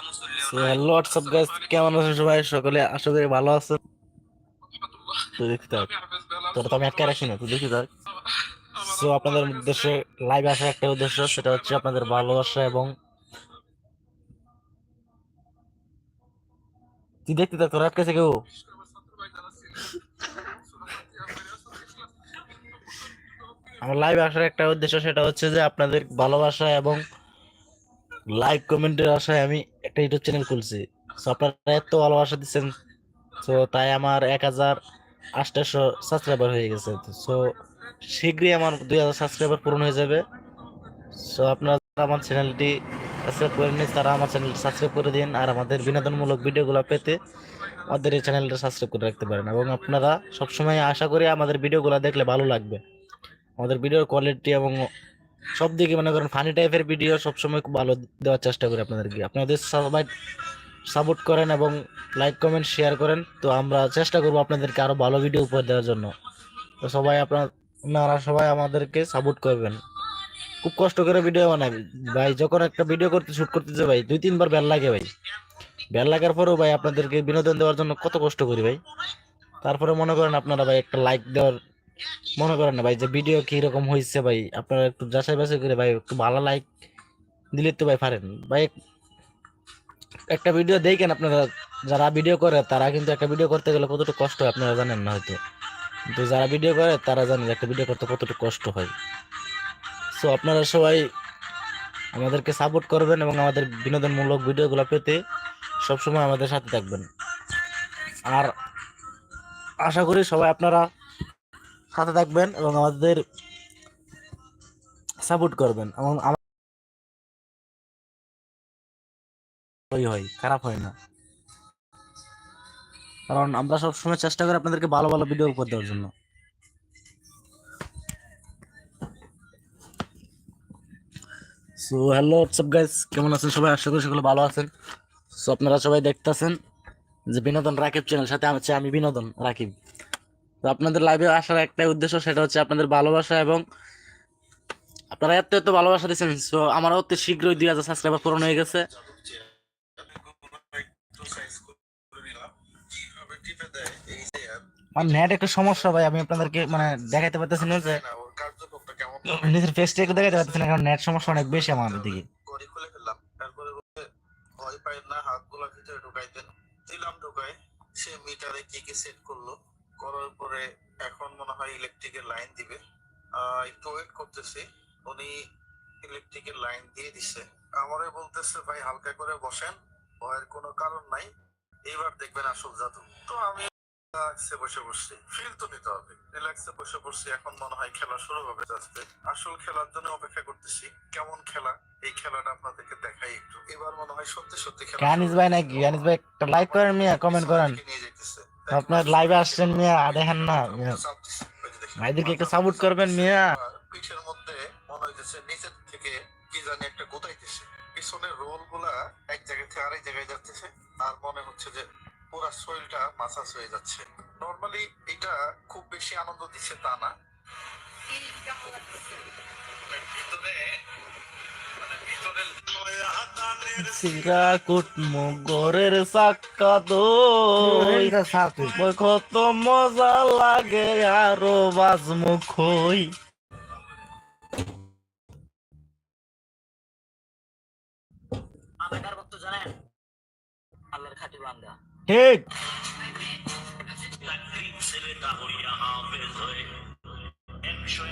Hello WhatsApp guys কেমন আছেন সবাই? সকলে আশা করি ভালো আছেন। তো দেখতে থাক তোর তো আমি একা রাখি না তুই দেখি থাক সো আপনাদের উদ্দেশ্যে লাইভ আসার একটা উদ্দেশ্য সেটা হচ্ছে আপনাদের ভালোবাসা এবং তুই দেখতে থাক তোর আটকেছে কেউ আমার লাইভ আসার একটা উদ্দেশ্য সেটা হচ্ছে যে আপনাদের ভালোবাসা এবং লাইক কমেন্টের আশায় আমি একটা ইউটিউব চ্যানেল খুলছি। আপনারা এত ভালোবাসা দিচ্ছেন তো তাই আমার এক হাজার আটশো সাবস্ক্রাইবার হয়ে গেছে। সো শীঘ্রই আমার দুই হাজার সাবস্ক্রাইবার পূরণ হয়ে যাবে। সো আপনারা আমার চ্যানেলটি সাবস্ক্রাইব করে নিন তারা আমার চ্যানেলটি সাবস্ক্রাইব করে দিন আর আমাদের বিনোদনমূলক ভিডিওগুলো পেতে আমাদের এই চ্যানেলটা সাবস্ক্রাইব করে রাখতে পারেন। এবং আপনারা সবসময় আশা করি আমাদের ভিডিওগুলো দেখলে ভালো লাগবে। আমাদের ভিডিওর কোয়ালিটি এবং সব দিকে মনে করেন ফানি টাইপের ভিডিও সবসময় খুব ভালো দেওয়ার চেষ্টা করি আপনাদেরকে। আপনাদের সবাই সাপোর্ট করেন এবং লাইক কমেন্ট শেয়ার করেন। তো আমরা চেষ্টা করব আপনাদেরকে আরও ভালো ভিডিও উপহার দেওয়ার জন্য। তো সবাই আপনার সবাই আমাদেরকে সাপোর্ট করবেন। খুব কষ্ট করে ভিডিও বানাই। ভাই, যখন একটা ভিডিও করতে শুট করতেছে ভাই, দুই, তিনবার বেল লাগে, ভাই। বেল লাগার পরেও, ভাই, আপনাদেরকে বিনোদন দেওয়ার জন্য কত কষ্ট করি, ভাই। তারপরে মনে করেন আপনারা, ভাই, একটা লাইক দেওয়ার মনে করেন না ভাই যে ভিডিও কি রকম হয়েছে ভাই? আপনারা একটু যাচাই বাছাই করে ভাই একটু ভালো লাইক দিলে তো ভাই পারেন। ভাই, একটা ভিডিও দেখেন আপনারা, যারা ভিডিও করে তারা কিন্তু একটা ভিডিও করতে গেলে কতটুকু কষ্ট হয় আপনারা জানেন না হয়তো। কিন্তু যারা ভিডিও করে তারা জানেন যে একটা ভিডিও করতে কতটুকু কষ্ট হয়। সো আপনারা সবাই আমাদেরকে সাপোর্ট করবেন এবং আমাদের বিনোদনমূলক ভিডিওগুলো পেতে সবসময় আমাদের সাথে থাকবেন। আর আশা করি সবাই আপনারা সাথে থাকবেন এবং আমাদের সাপোর্ট করবেন এবং হয় খারাপ হয় না। কারণ আমরা সবসময় চেষ্টা করি আপনাদেরকে ভালো ভালো ভিডিও উপর দেওয়ার জন্য। সো হ্যালো হোয়াটসঅ্যাপ গাইস কেমন আছেন সবাই? আশা করি সকলে ভালো আছেন। সো আপনারা সবাই দেখতেছেন যে বিনোদন রাকিব চ্যানেল সাথে আমি আমি বিনোদন রাকিব। তো আপনাদের লাইভে আসার একটাই উদ্দেশ্য সেটা হচ্ছে আপনাদের ভালোবাসা এবং আপনারা এত এত ভালোবাসা দিচ্ছেন সো আমার অতি শীঘ্রই দুই হাজার সাবস্ক্রাইবার পূরণ হয়ে গেছে। আমার নেট একটু সমস্যা ভাই আমি আপনাদেরকে মানে দেখাইতে পারতেছি না যে নিজের ফেসটা একটু দেখাইতে পারতেছি না কারণ নেট সমস্যা অনেক বেশি আমার দিকে। ঘড়ি খুলে ফেললাম তারপরে বলছে ভয় পাই না হাতগুলা ভিতরে ঢুকাই দিলাম ঢুকাই সে মিটারে কি কি সেট করল করার পরে এখন মনে হয় ইলেকট্রিকের লাইন দিবে। একটু ওয়েট করতেছি। উনি ইলেকট্রিকের লাইন দিয়ে দিছে। আমারে বলতেছে ভাই হালকা করে বসেন। ভয়ের কোনো কারণ নাই। এইবার দেখবেন আসল জাদু। তো আমি রিল্যাক্সে বসে পড়ছি। ফিল তো নিতে হবে। রিল্যাক্সে বসে পড়ছি। এখন মনে হয় খেলা শুরু হবে আস্তে আসল খেলার জন্য অপেক্ষা করতেছি। কেমন খেলা? এই খেলাটা আপনাদেরকে দেখাই একটু। এবার মনে হয় সত্যি সত্যি খেলা আনিস ভাই নাকি? আনিস ভাই একটা লাইক করেন মিয়া কমেন্ট করেন। নিয়ে যাইতেছে। আপনার লাইভে আসছেন মিয়া দেখেন না। ভাইদেরকে একটু সাপোর্ট করবেন মিয়া। পিঠের মধ্যে মনে হইতেছে নিচের থেকে কি জানি একটা গোতাইতেছে পিছনের রোলগুলা এক জায়গা থেকে আরেক জায়গায় যাচ্ছে আর মনে হচ্ছে যে পুরা শরীরটা মাসাজ হয়ে যাচ্ছে। নর্মালি এটা খুব বেশি আনন্দ দিচ্ছে তা না। ভিতরে সিরা কুট মগরের সাক্কা দই ওই কত মজা লাগে আরও বাজ মুখই আমি কার ভক্ত জানেন? আল্লাহর খাঁটি বান্দা। ঠিক। ছেলেটা হইয়া হাফেজ হয়ে একশো